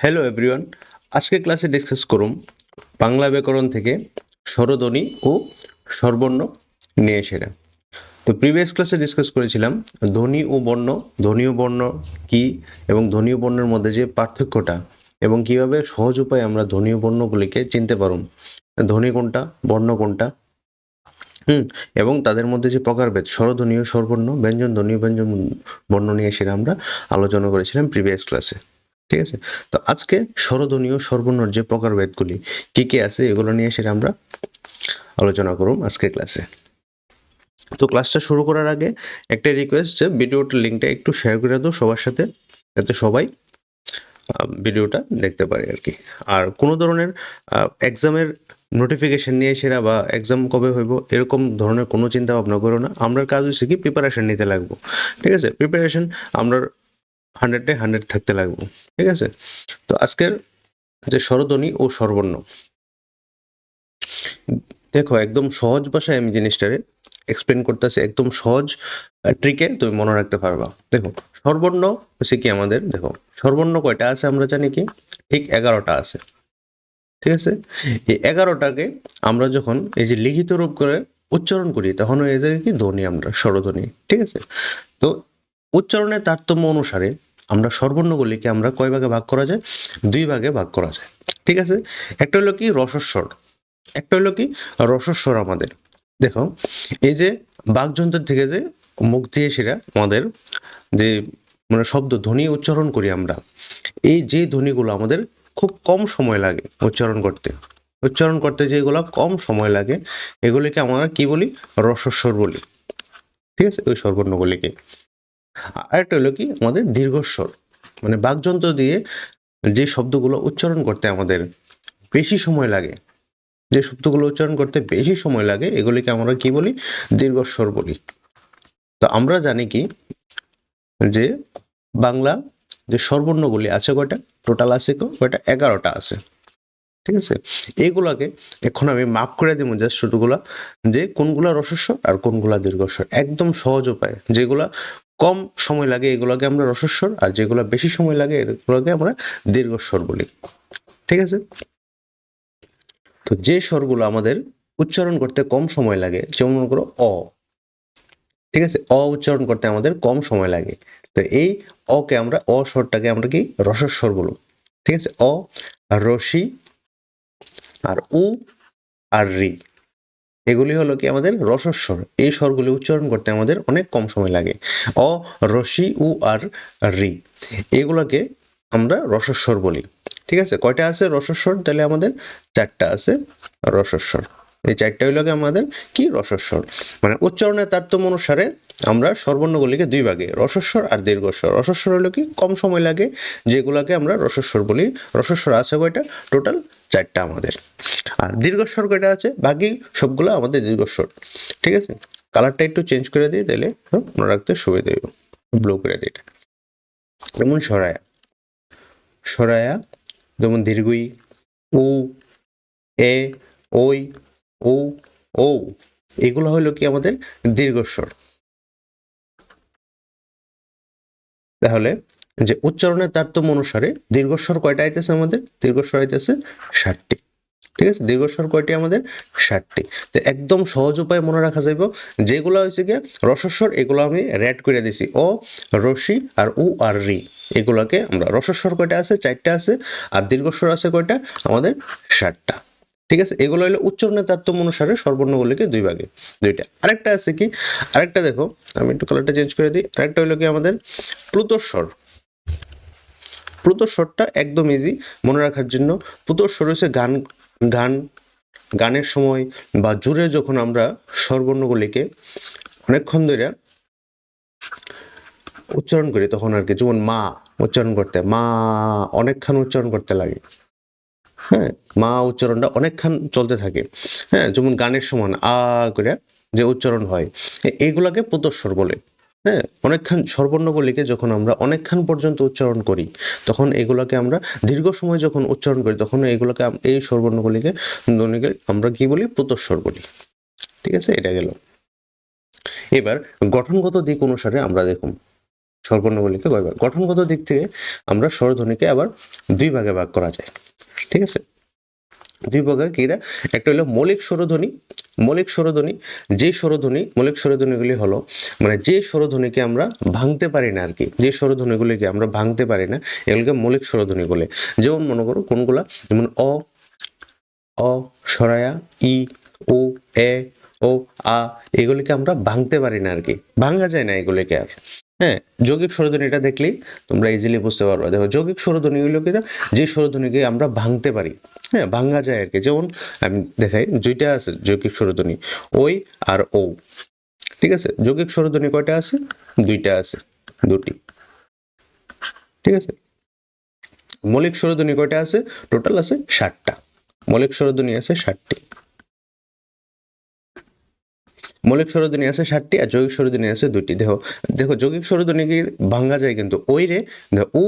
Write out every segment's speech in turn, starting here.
Hello everyone আজকে ক্লাসে discuss করুম বাংলা ব্যাকরণ থেকে স্বরধ্বনি ও স্বরবর্ণ নিয়ে এসেরা তো প্রিভিয়াস ক্লাসে ডিসকাস করেছিলাম ধ্বনি ও বর্ণ, ধ্বনি ও বর্ণ কী এবং ধ্বনি ও বর্ণের মধ্যে যে পার্থক্যটা এবং কীভাবে সহজ উপায়ে আমরা ধ্বনি ও বর্ণগুলিকে চিনতে পারুম ধ্বনি কোনটা, বর্ণ কোনটা, হুম, এবং তাদের মধ্যে যে প্রকারভেদ, স্বরধ্বনি ও স্বরবর্ণ, ব্যঞ্জন ধ্বনি ব্যঞ্জন বর্ণ নিয়ে সেটা আমরা আলোচনা করেছিলাম প্রিভিয়াস ক্লাসে ঠিক আছে? তো আজকে স্বরধ্বনি ও স্বরবর্ণর যে প্রকারভেদগুলি কি কি আছে এগুলো নিয়ে সেটা আমরা আলোচনা করুম আজকে ক্লাসে তো ক্লাসটা শুরু করার আগে একটা রিকোয়েস্ট যে ভিডিওটার লিঙ্কটা একটু শেয়ার করে দাও সবার সাথে, যাতে সবাই ভিডিওটা দেখতে পারে আর কি। আর কোনো ধরনের এক্সামের নোটিফিকেশন নিয়ে সেরা বা এক্সাম কবে হইব, এরকম ধরনের কোনো চিন্তা ভাবনা করো না। আমরা কাজ হচ্ছে কি প্রিপারেশন নিতে লাগবো। ঠিক আছে? প্রিপারেশন আমরা হান্ড্রেডে হান্ড্রেড থাকতে লাগবো, ঠিক আছে? তো আজকের যে স্বরধ্বনি ও স্বরবর্ণ, দেখো একদম সহজ ভাষায় আমি জিনিসটারে এক্সপ্লেন করতেছি, একদম সহজ ট্রিকে তুমি মনে রাখতে পারবা। দেখো, স্বরবর্ণ হচ্ছে কি আমাদের, দেখো, স্বরবর্ণ কয়টা আছে আমরা জানি কি? ঠিক এগারোটা আছে, ঠিক আছে? এই এগারোটাকে আমরা যখন এই যে লিখিত রূপ করে উচ্চারণ করি, তখন এদের কি ধ্বনি আমরা, স্বরধ্বনি, ঠিক আছে? তো উচ্চারণের তারতম্য অনুসারে আমরা স্বরবর্ণগুলিকে আমরা কয় ভাগে ভাগ করা যায়? দুই ভাগে ভাগ করা যায়। ঠিক আছে? একটা হলো কি? রসস্বর। একটা হলো কি? রসস্বর আমাদের। দেখো, এই যে বাকযন্ত্র থেকে যে মুখ দিয়ে সেটা আমাদের যে মানে শব্দ ধ্বনি উচ্চারণ করি আমরা, এই যে ধ্বনিগুলো আমাদের খুব কম সময় লাগে উচ্চারণ করতে। উচ্চারণ করতে যেগুলো কম সময় লাগে, এগুলিকে আমরা কি বলি? রসস্বর বলি। ঠিক আছে? ওই স্বরবর্ণগুলিকে আরেকটা হলো কি, আমাদের দীর্ঘস্বর। মানে বাকযন্ত্র দিয়ে যে শব্দগুলো উচ্চারণ করতে আমাদের বেশি সময় লাগে, যে শব্দগুলো উচ্চারণ করতে বেশি সময় লাগে, এগুলিকে আমরা কি বলি? দীর্ঘস্বর বলি। তো আমরা জানি কি, যে বাংলা যে স্বরবর্ণগুলি আছে কয়টা? টোটাল আছে কয়টা? এগারোটা আছে। ঠিক আছে? এইগুলাকে এখন আমি মার্ক করে দিব জাস্ট শুধুগুলা, যে কোনগুলা রসস্বর আর কোনগুলা দীর্ঘস্বর। একদম সহজ উপায়, যেগুলা কম সময় লাগে এগুলোকে আমরা রসস্বর আর যেগুলো বেশি সময় লাগে এগুলোকে আমরা দীর্ঘস্বর বলি। ঠিক আছে? তো যে স্বরগুলো আমাদের উচ্চারণ করতে কম সময় লাগে, যেমন মনে করো অ। ঠিক আছে? অ উচ্চারণ করতে আমাদের কম সময় লাগে। তো এই অকে আমরা অ স্বরটাকে আমরা কি রসস্বর বলব। ঠিক আছে? অ, রসি, আর উ, আর রি। এগুলি হলো কি আমাদের রসস্বর। এই স্বরগুলি উচ্চারণ করতে আমাদের অনেক কম সময় লাগে। অ রসি উ, আর, রি। এগুলোকে আমরা রসস্বর বলি। ঠিক আছে? কয়টা আছে রসস্বর? তাহলে আমাদের চারটা আছে রসস্বর। এই চারটা হইল আমাদের কি রসস্বর? মানে উচ্চারণের তারতম্য অনুসারে আমরা স্বরবর্ণগুলিকে দুই ভাগে, রসস্বর আর দীর্ঘস্বর। রসস্বর হলো কি কম সময় লাগে, যেগুলোকে আমরা রসস্বর বলি। রসস্বর আছে কয়টা? টোটাল চারটা আমাদের। আর দীর্ঘস্বর কয়টা আছে? বাকি সবগুলো আমাদের দীর্ঘস্বর ঠিক আছে? কালারটা একটু চেঞ্জ করে দিই তাহলে মনে রাখতে সুবিধা হইব। ব্লু করে দিই এটা। যেমন সরায়া। সরায়া, যেমন দীর্ঘই, উ, এ, ওই ও ও এগুলো হলো কি আমাদের দীর্ঘস্বর তাহলে যে উচ্চারণের তারতম্য অনুসারে দীর্ঘস্বর কয়টা আইতেছে আমাদের? দীর্ঘস্বর আইতেছে ষাটটি। ঠিক আছে? দীর্ঘস্বর কয়টি আমাদের? ষাটটি। তো একদম সহজ উপায়ে মনে রাখা যাইব, যেগুলো হয়েছে গিয়ে রসস্বর, এগুলো আমি রেড করে দিছি। ও রসি আর উ আর রি, এগুলোকে আমরা রসস্বর কয়টা আছে? চারটা আছে। আর দীর্ঘস্বর আছে কয়টা? আমাদের ষাটটা। ঠিক আছে? এগুলো হলো উচ্চারণের তারতম্য অনুসারে সর্বর্ণগুলিকে দুই ভাগে, দুইটা। আরেকটা আছে কি? আরেকটা দেখো, আমি একটু কালারটা চেঞ্জ করে দিই। আরেকটা হলো কি আমাদের? প্লুতস্বর। প্লুতস্বরটা একদম ইজি মনে রাখার জন্য। প্লুতস্বর হচ্ছে গান গান, গানের সময় বা জুড়ে যখন আমরা স্বরবর্ণগুলিকে অনেকক্ষণ ধরে উচ্চারণ করি, তখন আর কি, যেমন মা উচ্চারণ করতে, মা অনেকক্ষণ উচ্চারণ করতে লাগে। হ্যাঁ মা উচ্চারণটা অনেকক্ষণ চলতে থাকে। হ্যাঁ যেমন গানের সমান আ করে যে উচ্চারণ হয়, এ- এইগুলাকে পুতস্বর বলে। হ্যাঁ অনেকক্ষণ স্বরবর্ণগুলিকে যখন আমরা অনেকক্ষণ পর্যন্ত উচ্চারণ করি, তখন এগুলোকে আমরা দীর্ঘ সময় যখন উচ্চারণ করি, তখন এগুলোকে এই স্বরবর্ণগুলিকে ধ্বনিকে আমরা কি বলি? পুতস্বর বলি। ঠিক আছে? এটা গেল। এবার গঠনগত দিক অনুসারে আমরা দেখুন স্বরবর্ণগুলিকে কয় গঠনগত দিক থেকে আমরা স্বরধ্বনিকে আবার দুই ভাগে ভাগ করা যায়। ঠিক আছে? দুই ভাগে কি একটা হলো মৌলিক স্বরধ্বনি মৌলিক স্বরধ্বনি, যে স্বরধ্বনি, মৌলিক স্বরধ্বনিগুলি হলো মানে যে স্বরধ্বনিকে আমরা ভাঙতে পারি না আর কি, যে স্বরধ্বনিগুলিকে আমরা ভাঙতে পারি না, এগুলোকে মৌলিক স্বরধ্বনি বলে। যেমন মনে করো কোনগুলা, যেমন অ অ সরায়া ই, ও, এ, ও, আ, এগুলিকে আমরা ভাঙতে পারি না আর কি, ভাঙা যায় না এগুলিকে আর। হ্যাঁ যৌগিক স্বরধ্বনিটা দেখলেই তোমরা ইজিলি বুঝতে পারবে। দেখো, যৌগিক স্বরধ্বনিগুলোকে যে স্বরধ্বনিকে আমরা ভাঙতে পারি হ্যাঁ ভাঙ্গা যায় আর কি। যেমন আমি দেখাই, দুইটা আছে, যৌগিক স্বরধ্বনি ওই আর ও ঠিক আছে? যৌগিক স্বরধ্বনি কয়টা আছে? দুইটা আছে, দুটি। ঠিক আছে? মৌলিক স্বরধ্বনি কয়টা আছে? টোটাল আছে ষাটটা। মৌলিক স্বরধ্বনি আছে ষাটটি। মৌলিক স্বরধ্বনি আছে ষাটটি আর যৌগিক স্বরধ্বনি আছে দুইটি। দেখো দেখো, যৌগিক স্বরধ্বনি কি ভাঙা যায় কিন্তু, ওই রে উ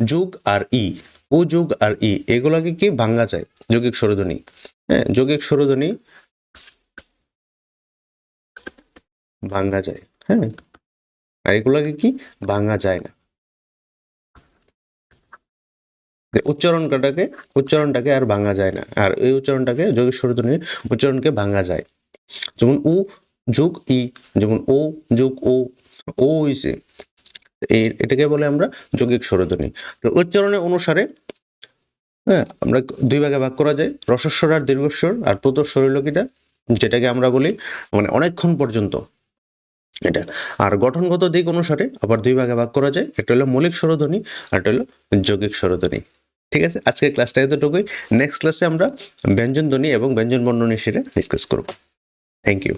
যুগ আর ই। উ যোগ আর ই, এগুলাকে কি ভাঙ্গা যায়? যৌগিক স্বরধ্বনি হ্যাঁ যৌগিক স্বরধ্বনি ভাঙা যায়। হ্যাঁ আর এগুলাকে কি? ভাঙা যায় না। উচ্চারণটাকে উচ্চারণটাকে আর ভাঙা যায় না। আর এই উচ্চারণটাকে, যৌগিক স্বরধ্বনির উচ্চারণকে ভাঙা যায়। যেমন উ যোগ ই, যেমন ও যোগ ও ও হইছে। এই এটাকে বলে আমরা যৌগিক স্বরধ্বনি তো উচ্চারণের অনুসারে হ্যাঁ আমরা দুই ভাগে ভাগ করা যায় রসস্বর আর দীর্ঘস্বর আর প্রতস্বর হইল কিটা? যেটাকে আমরা বলি মানে অনেকক্ষণ পর্যন্ত এটা। আর গঠনগত দিক অনুসারে আবার দুই ভাগে ভাগ করা যায়, একটা হলো মৌলিক স্বরধ্বনি আর একটা হলো যৌগিক স্বরধ্বনি ঠিক আছে? আজকে ক্লাসটা এতটুকুই। নেক্সট ক্লাসে আমরা ব্যঞ্জন ধ্বনি এবং ব্যঞ্জন বর্ণ নিষেধে ডিসকাস করব। Thank you